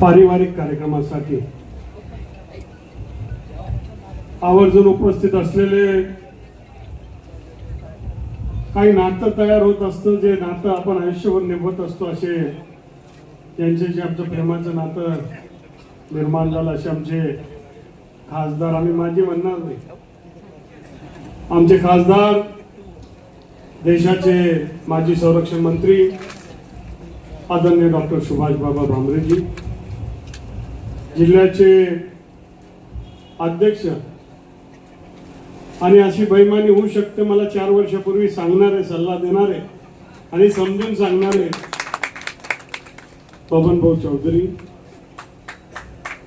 पारिवारिक कार्यक्रमासाठी. आवर्जून उपस्थित असलेले काही नातं तयार होत असतं जे नातं आपण आयुष्यभर निभवत असतो असे त्यांच्याशी आमचं प्रेमाचं नातं निर्माण झालं असे आमचे खासदार आम्ही माझी म्हणणार नाही. आमचे खासदार देशाचे माजी संरक्षण मंत्री आदरणीय डॉक्टर सुभाष बाबा भामरेजी जिल्ह्याचे अध्यक्ष. आणि अशी बैमानी होऊ शकते मला चार वर्षापूर्वी सांगणारे सल्ला देणारे आणि समजून सांगणारे पवनभाऊ चौधरी.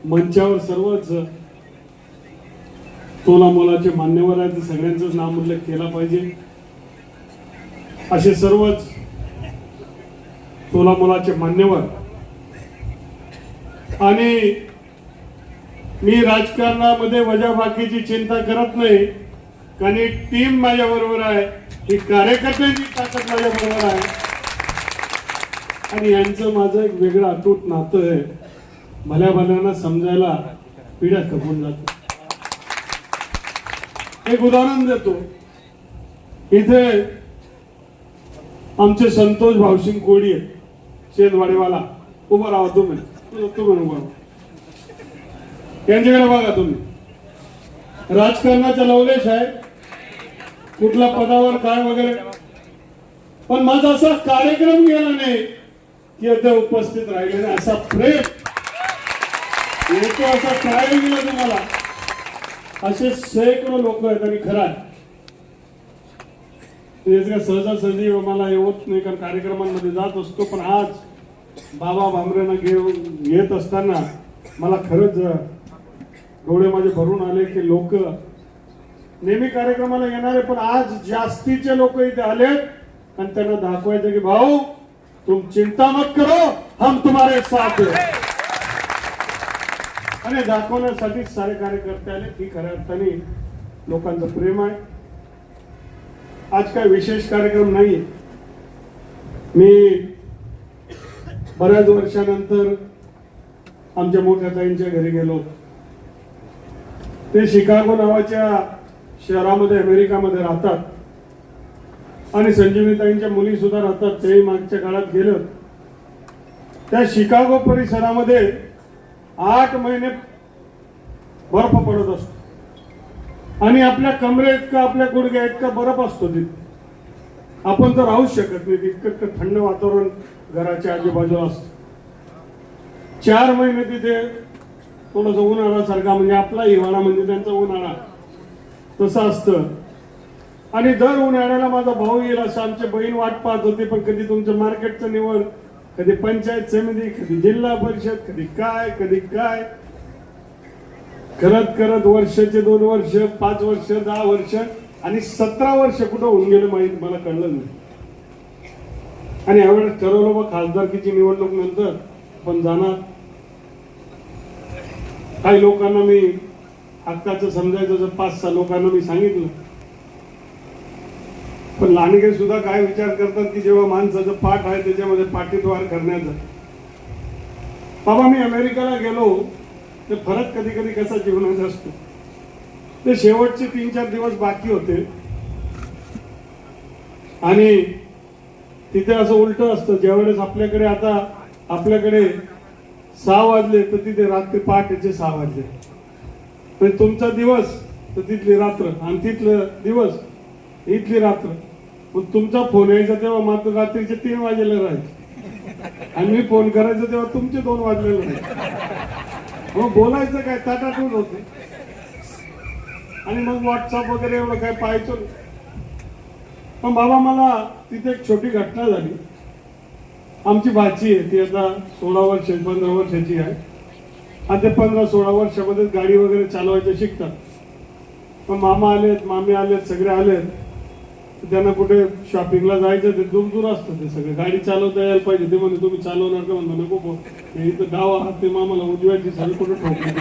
मंचावर सर्वच तोला मोलाचे मान्यवर आहेत सगळ्यांचाच नाम उल्लेख केला पाहिजे. असे सर्वच तोला मोलाचे मान्यवर आणि मी राजकारणामध्ये वजाबाकीची चिंता करत नाही. कारण टीम माझ्या बरोबर आहे. ही कार्यकर्त्यांची ताकद माझ्या बरोबर आहे. आणि यांचं माझं एक वेगळं अतूट नातं आहे. भल्या भल्यांना समजायला पिढ्या खपून जातो. एक उदाहरण देतो. इथे आमचे संतोष भावसिंग कोडी आहेत. शेतवाडेवाला. उभं राहा तुम्ही. तू- तुम्ही यांच्याकडे बघा तुम्ही. राजकारणाचा लवलेश आहे कुठल्या पदावर काय वगैरे. पण माझा असा कार्यक्रम गेला नाही की आता उपस्थित राहिले नाही असा प्रेम. येतो असा काय गेला तुम्हाला. असे शेकडो लोक आहेत आणि खरं सहजासहजी मला येत नाही कारण कार्यक्रमांमध्ये जात असतो. पण आज बाबा भामरेनं घेऊन येत असताना मला खरंच डोळे माझे भरून आले की लोक नेहमी कार्यक्रमाला येणारे पण आज जास्तीचे लोक इथे आलेत आणि त्यांना दाखवायचं की भाऊ तुम चिंता मत करो हम तुम्हारे साथ आणि दाखवण्यासाठी सारे कार्यकर्ते आले. की खऱ्या अर्थाने लोकांचं प्रेम आहे. आज काय विशेष कार्यक्रम नाही. मी बऱ्याच वर्षानंतर आमच्या मोठ्या ताईंच्या घरी गेलो. ते शिकागो नावाच्या शहरामध्ये अमेरिकामध्ये राहतात. आणि संजीवनीताईंच्या मुली सुद्धा राहतात. तेही मागच्या काळात गेलं. त्या शिकागो परिसरामध्ये आठ महिने बर्फ पडत असतो. आणि आपल्या कमरे इतका आपल्या गुडघ्या इतका बर्फ असतो तिथे. आपण तर राहूच शकत नाही. तितकं इतकं थंड वातावरण घराच्या आजूबाजूला असतं. चार महिने तिथे थोडस उन्हाळा सारखा म्हणजे आपला हिवाळा म्हणजे त्यांचा उन्हाळा. तसं असतं. आणि दर उन्हाळ्याला माझा भाऊ येईल असं आमची बहीण वाट पाहत होती पण कधी तुमचं मार्केटचं निवड कधी पंचायत समिती कधी जिल्हा परिषद कधी काय कधी काय. करत करत वर्षाचे दोन वर्ष पाच वर्ष दहा वर्ष आणि सतरा वर्ष कुठं होऊन गेलं माहीत मला कळलं नाही. आणि यावेळेस ठरवलं मग खासदारकीची निवडणूक नंतर पण जाणार. काही लोकांना मी हक्काचं समजायचं जर पाच सहा लोकांना मी सांगितलं. पण लांडगे सुद्धा काय विचार करतात की जेव्हा माणसाचं पाठ आहे त्याच्यामध्ये पाठीद्वार करण्याचं. बाबा मी अमेरिकेला गेलो ते फरक कधी कधी कसा जीवनाचा असतो? ते शेवटचे तीन चार दिवस बाकी होते. आणि तिथे असं उलट असतं ज्यावेळेस आपल्याकडे आता आपल्याकडे सहा वाजले तर तिथे रात्री पहाटेचे सहा वाजले. म्हणजे तुमचा दिवस तर तिथली रात्र. आणि तिथलं दिवस इथली रात्र. मग तुमचा फोन यायचा तेव्हा मात्र रात्रीचे तीन वाजेला राहायचे आणि मी फोन करायचा तेव्हा तुमचे दोन वाजलेले राहायचे मग बोलायचं काय? ताटाटून होते. आणि मग व्हॉट्सअप वगैरे एवढं काय पाहायचो पण बाबा मला तिथे एक छोटी घटना झाली. आमची भाची आहे ती आता सोळा वर्ष पंधरा वर्षाची आहे. आणि ते पंधरा सोळा वर्षामध्ये गाडी वगैरे चालवायचं शिकतात. पण मामा आलेत मामी आलेत सगळे आलेत. त्यांना कुठे शॉपिंगला जायचं ते दूर दूर असतं ते सगळे. गाडी चालवता यायला पाहिजे. ते म्हणजे तुम्ही चालवणार का? म्हणतो नको हे इथं गाव आहात ते मामाला उजव्याची सगळी कुठे ठोकली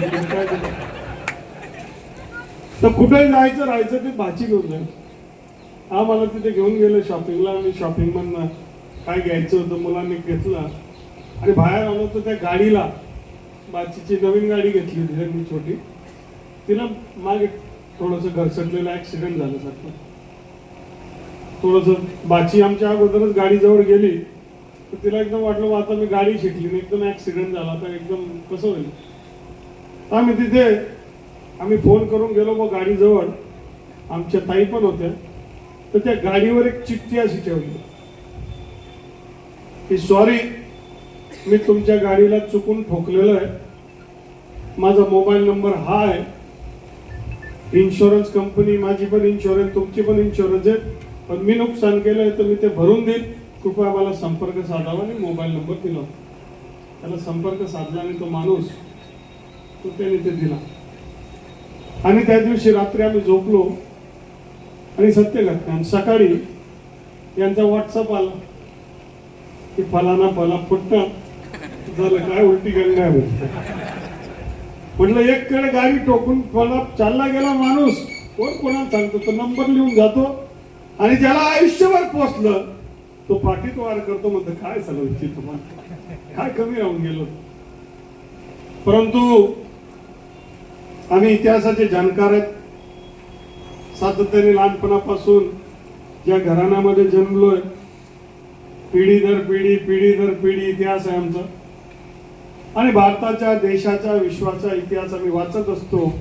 तर कुठे जायचं राहायचं ते भाची घेऊन जायचं. हा मला तिथे घेऊन गेले शॉपिंगला आणि शॉपिंग मधनं काय घ्यायचं होतं मुलांनी घेतलं. आणि बाहेर आलो तर त्या गाडीला बाचीची नवीन गाडी घेतली होती मी छोटी. तिला मागे थोडंसं घरसटलेलं ऍक्सिडेंट झालं सारखं. थोडंसं बाची आमच्या अगोदरच गाडी जवळ गेली. तर तिला एकदम वाटलं "बा, आता मी गाडी शिकली आणि एकदम ऍक्सिडेंट झाला तर एकदम कसं होईल? आम्ही तिथे आम्ही फोन करून गेलो मग गाडीजवळ. आमच्या ताई पण होत्या. तर त्या गाडीवर एक चिठ्ठी अशी ठेवली. की सॉरी मी तुमच्या गाडीला चुकून ठोकलेलं आहे. माझा मोबाईल नंबर हा आहे. इन्शुरन्स कंपनी माझी पण इन्शुरन्स तुमची पण इन्शुरन्स आहे. पण मी नुकसान केलंय तर मी ते भरून देईन. कृपया मला संपर्क साधावा आणि मोबाईल नंबर दिला. त्याला संपर्क साधला आणि तो माणूस तो त्याने ते दिला. आणि त्या दिवशी रात्री आम्ही झोपलो. आणि सत्य घटना आणि सकाळी यांचा व्हॉट्सअप आला. की फलाना फला फुटतात. झालं काय उलटी गंगा आहे म्हणते. म्हटलं एक कडे गाडी टोकून फला चालला गेला माणूस कोण कोणाला सांगतो? तो नंबर लिहून जातो आणि ज्याला आयुष्यभर पोचलं तो पाठीत वार करतो म्हणतो काय चालू तुम्हाला? काय कमी राहून गेलो? परंतु आम्ही इतिहासाचे जाणकार आहेत. सातत्याने लहानपणापासून ज्या घराण्यामध्ये जन्मलोय पिढी दर पिढी पिढी दर पिढी इतिहास आहे आमचा. आणि भारताच्या देशाच्या विश्वाचा इतिहास आम्ही वाचत असतो.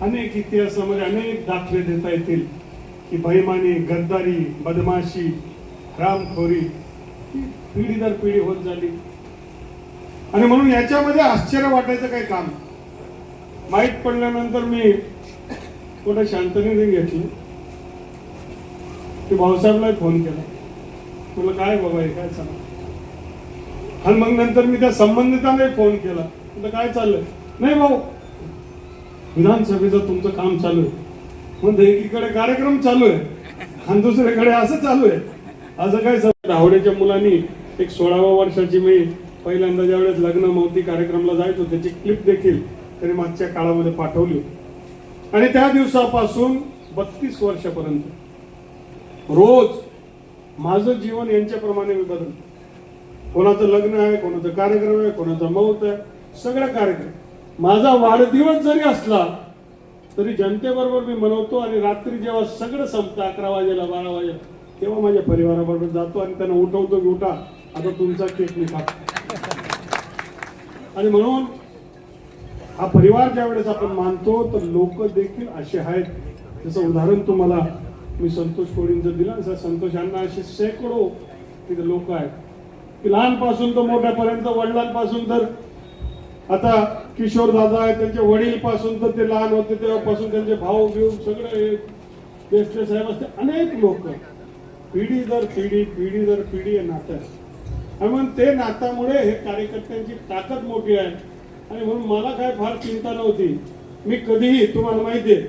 अनेक इतिहासामध्ये अनेक दाखले देता येतील. की बैमानी गद्दारी बदमाशी रामखोरी ही पिढी दर पिढी होत झाली. आणि म्हणून याच्यामध्ये आश्चर्य वाटायचं काही काम. माहीत पडल्यानंतर मी थोडं शांतने घेतलं. की भाऊसाहेबला फोन केला. तुला काय बाबा हे काय चाललं आणि मग नंतर मी त्या संबंधिताने फोन केला. तुला काय चाललंय? नाही भाऊ विधानसभेचं तुमचं काम चालू आहे. म्हणजे एकीकडे कार्यक्रम चालू आहे. आणि दुसरीकडे असं चालू आहे. असं काय सर धावड्याच्या मुलांनी एक सोळाव्या वर्षाची मी पहिल्यांदा ज्यावेळेस लग्न मौती कार्यक्रमला जायचो त्याची क्लिप देखील त्याने मागच्या काळामध्ये पाठवली आणि त्या दिवसापासून बत्तीस वर्षापर्यंत रोज माझं जीवन यांच्याप्रमाणे मी बदलतो. कोणाचं लग्न आहे कोणाचं कार्यक्रम आहे कोणाचा मौत आहे सगळा कार्यक्रम. माझा वाढदिवस जरी असला तरी जनतेबरोबर मी मनवतो आणि रात्री जेव्हा सगळं संपतं अकरा वाजेला बारा वाजेला तेव्हा माझ्या परिवाराबरोबर जातो आणि त्यांना उठवतो की उठा आता तुमचा केक मी खातो. आणि म्हणून हा परिवार ज्या वेळेस आपण मानतो तर लोक देखील असे आहेत. त्याचं उदाहरण तुम्हाला मी संतोष कोळींचं दिलं असं संतोष यांना असे शेकडो तिथे लोक आहेत. की लहानपासून तर मोठ्यापर्यंत वडिलांपासून तर आता किशोर दादा आहेत त्यांचे वडील पासून तर ते लहान होते तेव्हापासून त्यांचे भाऊ बिऊ सगळे हे देशले साहेब असते अनेक लोक. पिढी दर पिढी पिढी दर पिढी हे नातं आहे. आणि म्हणून ते नात्यामुळे हे कार्यकर्त्यांची ताकद मोठी आहे. आणि म्हणून मला काय फार चिंता नव्हती. मी कधीही तुम्हाला माहिती आहे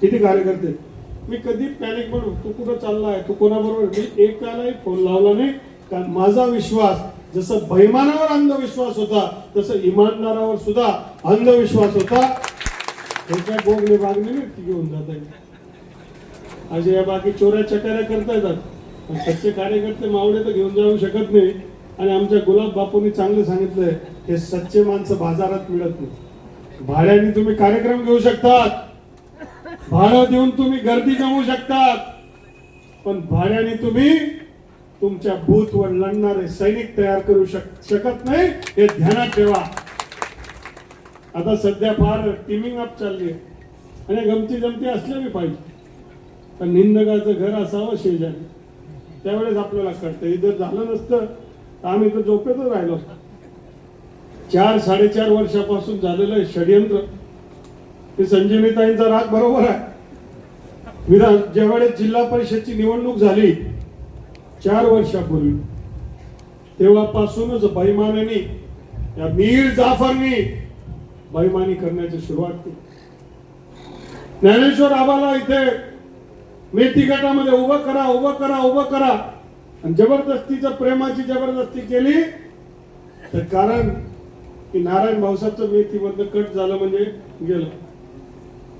किती कार्यकर्ते मी कधी पॅनिक म्हणून तू कुठं चाललाय? तू कोणाबरोबर? मी एकालाही फोन लावला नाही. कारण माझा विश्वास जसं बैमानावर अंधविश्वास होता तसं इमानदारावर सुद्धा अंधविश्वास होता. त्याच्या गोगले बागणे नाही घेऊन जात आहे असे या बाकी चोऱ्या चकाऱ्या करता येतात. पण सच्चे कार्यकर्ते मावळे तर घेऊन जाऊ शकत नाही. आणि आमच्या गुलाब बापूंनी चांगलं सांगितलंय हे सच्चे माणसं बाजारात मिळत नाही. भाड्याने तुम्ही कार्यक्रम घेऊ शकतात. भाडं देऊन तुम्ही गर्दी जमवू शकतात. पण भाड्याने तुम्ही तुमच्या बूथवर लढणारे सैनिक तयार करू शक शकत नाही हे ध्यानात ठेवा. आता सध्या फार टीमिंग अप चालली आहे. आणि गमती जमती असल्या बी पाहिजे. पण निंदकाचं घर असावं शेजारी. त्यावेळेस आपल्याला कळतं. हे जर झालं नसतं तर आम्ही तर झोपेतच राहिलो असतो. चार साडेचार वर्षापासून झालेलं हे षडयंत्र. ते संजीवनीताईंचा राग बरोबर आहे. विधान ज्यावेळेस जिल्हा परिषदची निवडणूक झाली चार वर्षापूर्वी तेव्हापासूनच बैमानाने या मीर जाफरनी बैमानी करण्याची सुरुवात केली. ज्ञानेश्वर आबाला इथे मेथी गटामध्ये उभं करा उभं करा उभं करा. आणि जबरदस्तीचं प्रेमाची जबरदस्ती केली. तर कारण की नारायण भाऊसाहेबचं मेथीमधलं कट झालं म्हणजे गेलं.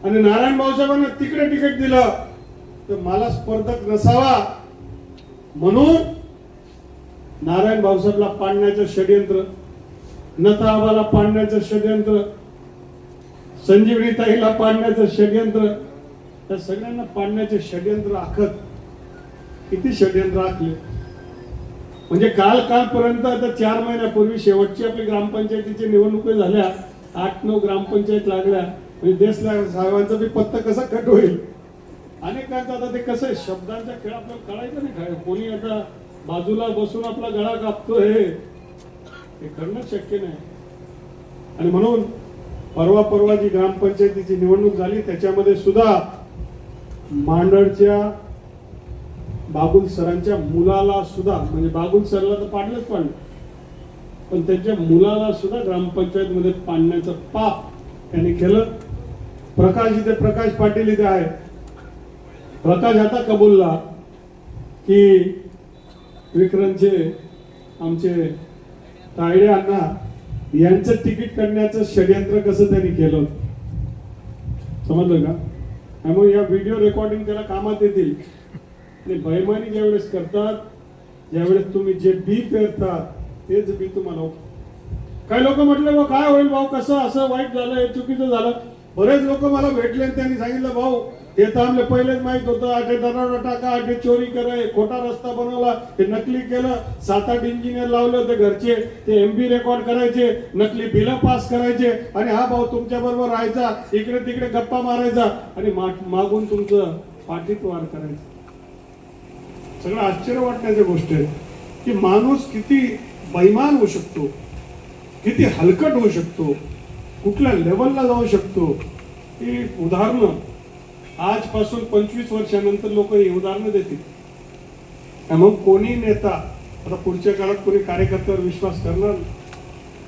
आणि नारायण भाऊसाहेबांना तिकडे तिकीट दिलं तर मला स्पर्धक नसावा. म्हणून नारायण भाऊसाहेबला पाडण्याचं षडयंत्र नथाबाला पाडण्याचं षडयंत्र संजीवनी ताईला पाडण्याचं षडयंत्र त्या सगळ्यांना पाडण्याचे षडयंत्र आखत किती षडयंत्र आखले? म्हणजे काल कालपर्यंत आता चार महिन्यापूर्वी शेवटची आपली ग्रामपंचायतीची निवडणुका झाल्या आठ नऊ ग्रामपंचायत लागल्या म्हणजे देशला साहेबांचा बी पत्ता कसा कट होईल? अनेकांचं आता ते कसं आहे शब्दांचा खेळ आपल्याला कळायचं नाही काय? कोणी आता बाजूला बसून आपला गळा कापतो हे हे करणं शक्य नाही. आणि म्हणून परवा परवा जी ग्रामपंचायतीची निवडणूक झाली त्याच्यामध्ये सुद्धा मांडळच्या बाबुल सरांच्या मुलाला सुद्धा म्हणजे बाबुल सरला तर पाडलंच पाडलं पण त्यांच्या मुलाला सुद्धा ग्रामपंचायत मध्ये पाडण्याचं पाप त्यांनी केलं. प्रकाश इथे प्रकाश पाटील इथे आहे. प्रकाश आता कबुलला की विक्रमचे आमचे तायडे अण्णा यांचं तिकीट करण्याचं षडयंत्र कसं त्यांनी केलं समजलं का? त्यामुळे या व्हिडिओ रेकॉर्डिंग त्याला कामात येतील. आणि बैमानी ज्यावेळेस करतात ज्यावेळेस तुम्ही जे बी पेरतात तेच बी तुम्हाला काही लोक म्हटले काय होईल भाऊ? कसं? असं वाईट झालं हे चुकीचं झालं. बरेच लोक मला भेटले त्यांनी सांगितलं भाऊ हे तर आमले पहिलेच माहीत होतं. आठे दरोडा टाका आठे चोरी करा हे खोटा रस्ता बनवला हे नकली केलं. सात आठ इंजिनियर लावले होते घरचे ते एमबी रेकॉर्ड करायचे नकली बिलं पास करायचे. आणि हा भाऊ तुमच्या बरोबर राहायचा इकडे तिकडे गप्पा मारायचा आणि मागून तुमचं पाठीत वार करायचं. सगळं आश्चर्य वाटण्याच्या गोष्ट आहे की माणूस किती बैमान होऊ शकतो किती हलकट होऊ शकतो. कुठल्या लेवलला जाऊ शकतो? ही उदाहरणं आजपासून पंचवीस वर्षानंतर लोक ही उदाहरणं देतील. मग कोणी नेता आता पुढच्या काळात कोणी कार्यकर्त्यावर विश्वास करणार?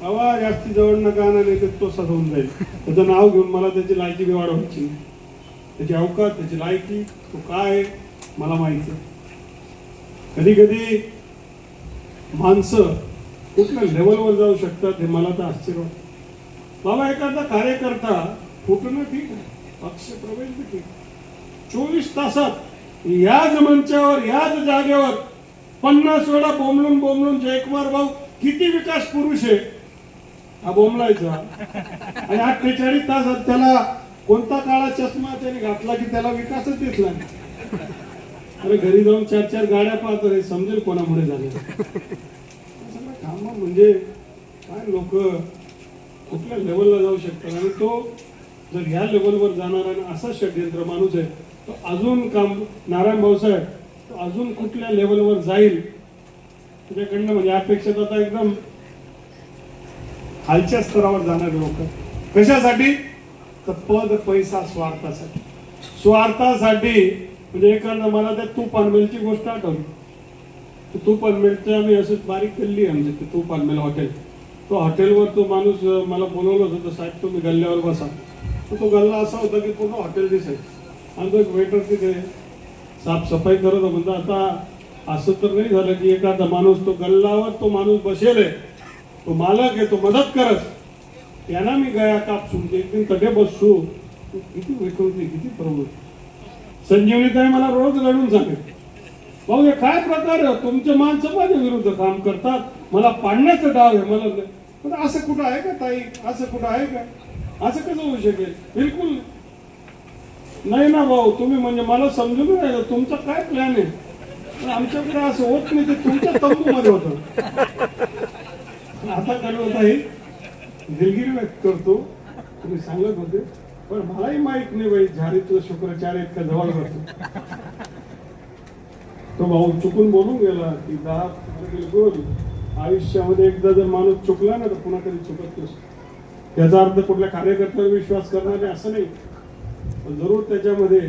बाबा जास्ती जवळ नका आणा नाही तो सजवून जाईल. त्याचं नाव घेऊन मला त्याची लायकी बी वाढवायची त्याची अवकात त्याची लायकी तो काय आहे, मला माहिती आहे. कधी कधी माणसं कुठल्या लेवलवर जाऊ शकतात हे मला तर आश्चर्य वाटतं. बाबा एखादा कार्यकर्ता फुटणं ठीक आहे पक्ष प्रवेश ठीक चोवीस तासात याच मंचावर याच जागेवर पन्नास वेळा बोमलून बोमलून जयकुमार भाऊ किती विकास पुरुष आहे हा बोंबलायचा. आणि अठ्ठेचाळीस तासात त्याला कोणता काळा चष्मा त्याने घातला की त्याला विकासच दिसला नाही. अरे घरी जाऊन चार चार गाड्या पाहत रे समजेल कोणामुळे झाले. सगळं काम म्हणजे काय लोक कुठल्या लेवलला जाऊ शकतात आणि तो जर ह्या लेवलवर जाणारा आणि असा षडयंत्र माणूस आहे तो अजून काम नारायण भाऊसाहेब तो अजून कुठल्या लेवलवर जाईल? तुझ्याकडनं म्हणजे अपेक्षित आता एकदम खालच्या स्तरावर जाणारे लोक. कशासाठी? तर पद पैसा स्वार्थासाठी. स्वार्थासाठी म्हणजे एखादा मला त्या तूप अनमेलची गोष्ट आठवली. तर तूप अनमेलचं आम्ही असंच बारीक केली आमची ते तूप अनमेल हॉटेल. तो हॉटेलवर तो माणूस मला बोलवलं होतं तर साहेब तुम्ही गल्ल्यावर बसा. तर तो गल्ला असा होता की पूर्ण हॉटेल दिसायचं आणि तो एक वेटर तिथे साफसफाई करत होता. म्हणजे आता असं तर नाही झालं की एखादा माणूस तो गल्लावर तो माणूस बसेल आहे. तो मालक आहे तो मदत करत. त्यांना मी गया कापसून एक दिन तडे बसू. किती विकृती किती प्रवृत्ती. संजीवनीताई मला रोज रडून सांगेल भाऊ हे काय प्रकार आहे? तुमचे माणसं माझ्या विरुद्ध काम करतात. मला पाडण्याचं डाव आहे मला असं कुठं आहे का ताई? असं कुठं आहे का? असं कसं होऊ शकेल? बिलकुल नाही ना भाऊ तुम्ही म्हणजे मला समजून राहिलं. तुमचा काय प्लॅन आहे? आमच्याकडे असं होत नाही ते तुमच्या तंबू मध्ये होत आता कळलं आहे दिलगिरी व्यक्त करतो. तुम्ही सांगत होते पण मलाही माहीत नाही बाई झाडीतलं शुक्राचार्य इतका जवळ होतो. तो भाऊ चुकून बोलून गेला की दहा बिलकुल आयुष्यामध्ये एकदा जर माणूस चुकला ना तर पुन्हा कधी चुकत नसतो याचा अर्थ कुठल्या कार्यकर्त्यावर विश्वास करणार नाही असं नाही. पण जरूर त्याच्यामध्ये